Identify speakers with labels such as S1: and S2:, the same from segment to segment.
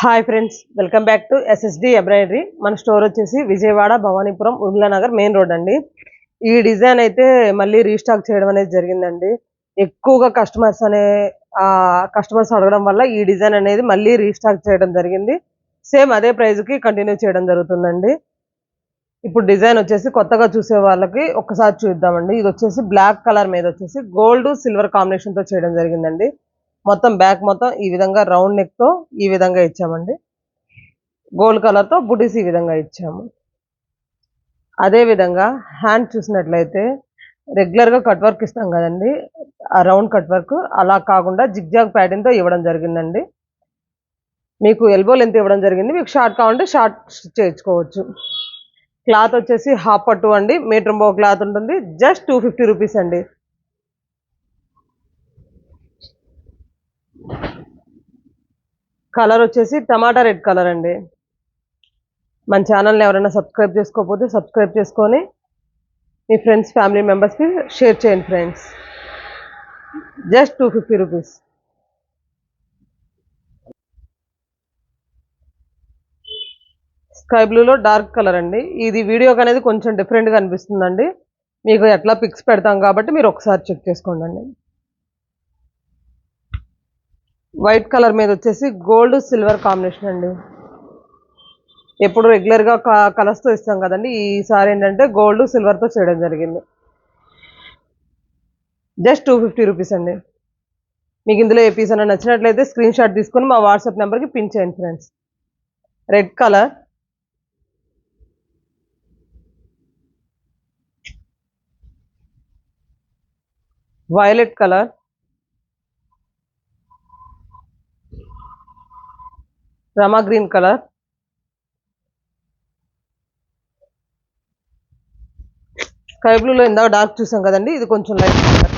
S1: Hi friends welcome back to SSD embroidery మన store వచ్చేసి Vijayawada Bhavanipuram Urlanagar main road అండి. ఈ డిజైన్ అయితే మళ్ళీ రీస్టాక్ చేయడం అనేది జరిగిందండి. ఎక్కువగా కస్టమర్స్ అనే కస్టమర్స్ అడగడం వల్ల ఈ డిజైన్ అనేది మళ్ళీ రీస్టాక్ చేయడం జరిగింది. సేమ్ అదే ప్రైస్కి కంటిన్యూ చేయడం జరుగుతుందండి. ఇప్పుడు డిజైన్ వచ్చేసి కొత్తగా చూసే వాళ్ళకి ఒక్కసారి చూద్దామండి. ఇది వచ్చేసి బ్లాక్ కలర్ మీద వచ్చేసి గోల్డ్ సిల్వర్ కాంబినేషన్తో చేయడం జరిగిందండి. మొత్తం బ్యాక్ మొత్తం ఈ విధంగా రౌండ్ నెక్తో ఈ విధంగా ఇచ్చామండి. గోల్డ్ కలర్తో బుడిస్ బుటీస్ ఈ విధంగా ఇచ్చాము. అదే విధంగా హ్యాండ్ చూసినట్లయితే రెగ్యులర్గా కట్ వర్క్ ఇస్తాం కదండి. ఆ రౌండ్ కట్ వర్క్ అలా కాకుండా జిగ్జాగ్ ప్యాటర్న్తో ఇవ్వడం జరిగిందండి. మీకు ఎల్బో లెంత్ ఇవ్వడం జరిగింది. మీకు షార్ట్ కావాలంటే షార్ట్ చేయించుకోవచ్చు. క్లాత్ వచ్చేసి హాఫ్ పట్టు అండి. మీటర్ బో క్లాత్ ఉంటుంది. జస్ట్ టూ ఫిఫ్టీ రూపీస్ అండి. కలర్ వచ్చేసి టమాటా రెడ్ కలర్ అండి. మన ఛానల్ని ఎవరైనా సబ్స్క్రైబ్ చేసుకోకపోతే సబ్స్క్రైబ్ చేసుకొని మీ ఫ్రెండ్స్ ఫ్యామిలీ మెంబర్స్కి షేర్ చేయండి friends. Just two fifty rupees. Sky బ్లూలో dark colour అండి. ఇది వీడియోకి అనేది కొంచెం డిఫరెంట్గా అనిపిస్తుందండి. మీకు ఎట్లా పిక్స్ పెడతాం కాబట్టి మీరు ఒకసారి చెక్ చేసుకోండి వైట్ కలర్ మీద వచ్చేసి గోల్డ్ సిల్వర్ కాంబినేషన్ అండి. ఎప్పుడు రెగ్యులర్గా కలర్స్తో ఇస్తాం కదండి. ఈసారి ఏంటంటే గోల్డ్ సిల్వర్తో చేయడం జరిగింది. జస్ట్ టూ ఫిఫ్టీ రూపీస్ అండి. మీకు ఇందులో ఏ పీస్ అయినా నచ్చినట్లయితే స్క్రీన్ షాట్ తీసుకొని మా వాట్సాప్ నెంబర్కి పిన్ చేయండి friends red colour violet colour రమా గ్రీన్ కలర్. స్కై బ్లూలో ఇందాక డార్క్ చూసాం కదండి ఇది కొంచెం లైట్ కలర్.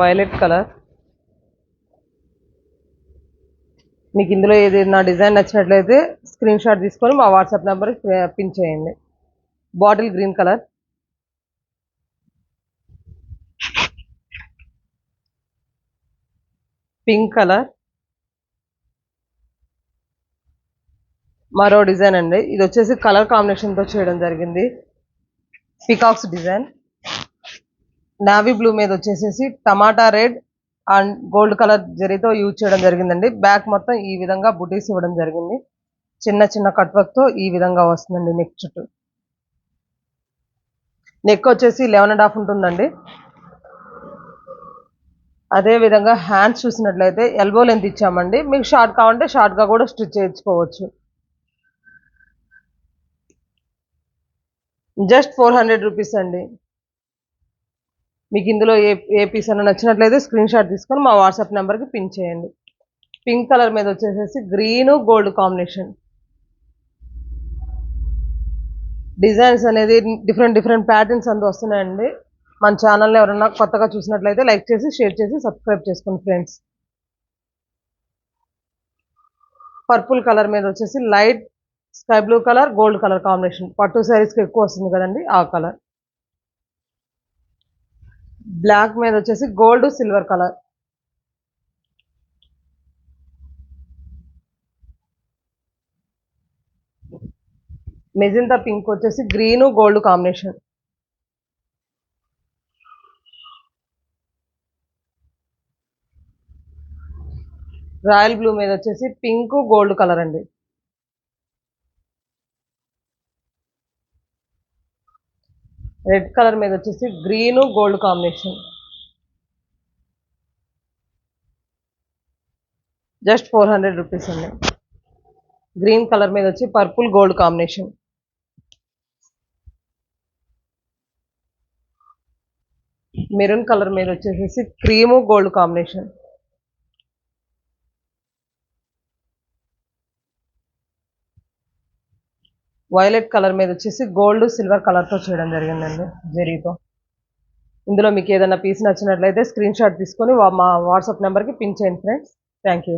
S1: Violet colour. మీకు ఇందులో ఏది నా డిజైన్ నచ్చినట్లయితే స్క్రీన్ షాట్ తీసుకొని మా వాట్సాప్ నెంబర్కి పిన్ చేయండి. Bottle green colour. Pink colour. మరో డిజైన్ అండి. ఇది వచ్చేసి కలర్ కాంబినేషన్తో చేయడం జరిగింది. Peacocks design. నావీ బ్లూ మీద వచ్చేసేసి tomato red and gold colour జరీతో యూజ్ చేయడం జరిగిందండి. బ్యాక్ మొత్తం ఈ విధంగా బుటీస్ ఇవ్వడం జరిగింది. చిన్న చిన్న కట్వర్క్తో ఈ విధంగా వస్తుందండి నెక్ చుట్టూ. నెక్ వచ్చేసి లెవెన్ అండ్ హాఫ్ ఉంటుందండి. అదే విధంగా హ్యాండ్స్ చూసినట్లయితే ఎల్బో లెంత్ ఇచ్చామండి. మీకు షార్ట్ కావాలంటే షార్ట్గా కూడా స్టిచ్ చేయించుకోవచ్చు. జస్ట్ ఫోర్ హండ్రెడ్ రూపీస్ అండి. మీకు ఇందులో ఏ ఏ పీస్ అన్న నచ్చినట్లయితే స్క్రీన్ షాట్ తీసుకొని మా వాట్సాప్ నెంబర్కి పిన్ చేయండి. పింక్ కలర్ మీద వచ్చేసేసి గ్రీన్ గోల్డ్ కాంబినేషన్. డిజైన్స్ అనేది డిఫరెంట్ డిఫరెంట్ ప్యాటర్న్స్ అందు వస్తున్నాయండి. మన ఛానల్లో ఎవరైనా కొత్తగా చూసినట్లయితే లైక్ చేసి షేర్ చేసి సబ్స్క్రైబ్ చేసుకోండి ఫ్రెండ్స్ పర్పుల్ కలర్ మీద వచ్చేసి light sky blue colour gold colour combination పట్టు శారీస్కి ఎక్కువ వస్తుంది కదండి ఆ కలర్ బ్లాక్ మీద వచ్చేసి gold silver colour magenta pink వచ్చేసి green gold combination royal blue మీద వచ్చేసి పింక్ గోల్డ్ కలర్ అండి. రెడ్ కలర్ మీద వచ్చేసి green gold combination. Just four hundred rupees అండి. గ్రీన్ కలర్ మీద వచ్చి purple gold combination. Maroon colour మీద వచ్చేసేసి cream gold combination. Violet colour మీద వచ్చేసి గోల్డ్ సిల్వర్ కలర్తో చేయడం జరిగిందండి జెరీతో. ఇందులో మీకు ఏదైనా పీస్ నచ్చినట్లయితే స్క్రీన్ షాట్ తీసుకొని మా వాట్సాప్ నెంబర్కి పిన్ చేయండి ఫ్రెండ్స్ థ్యాంక్ యూ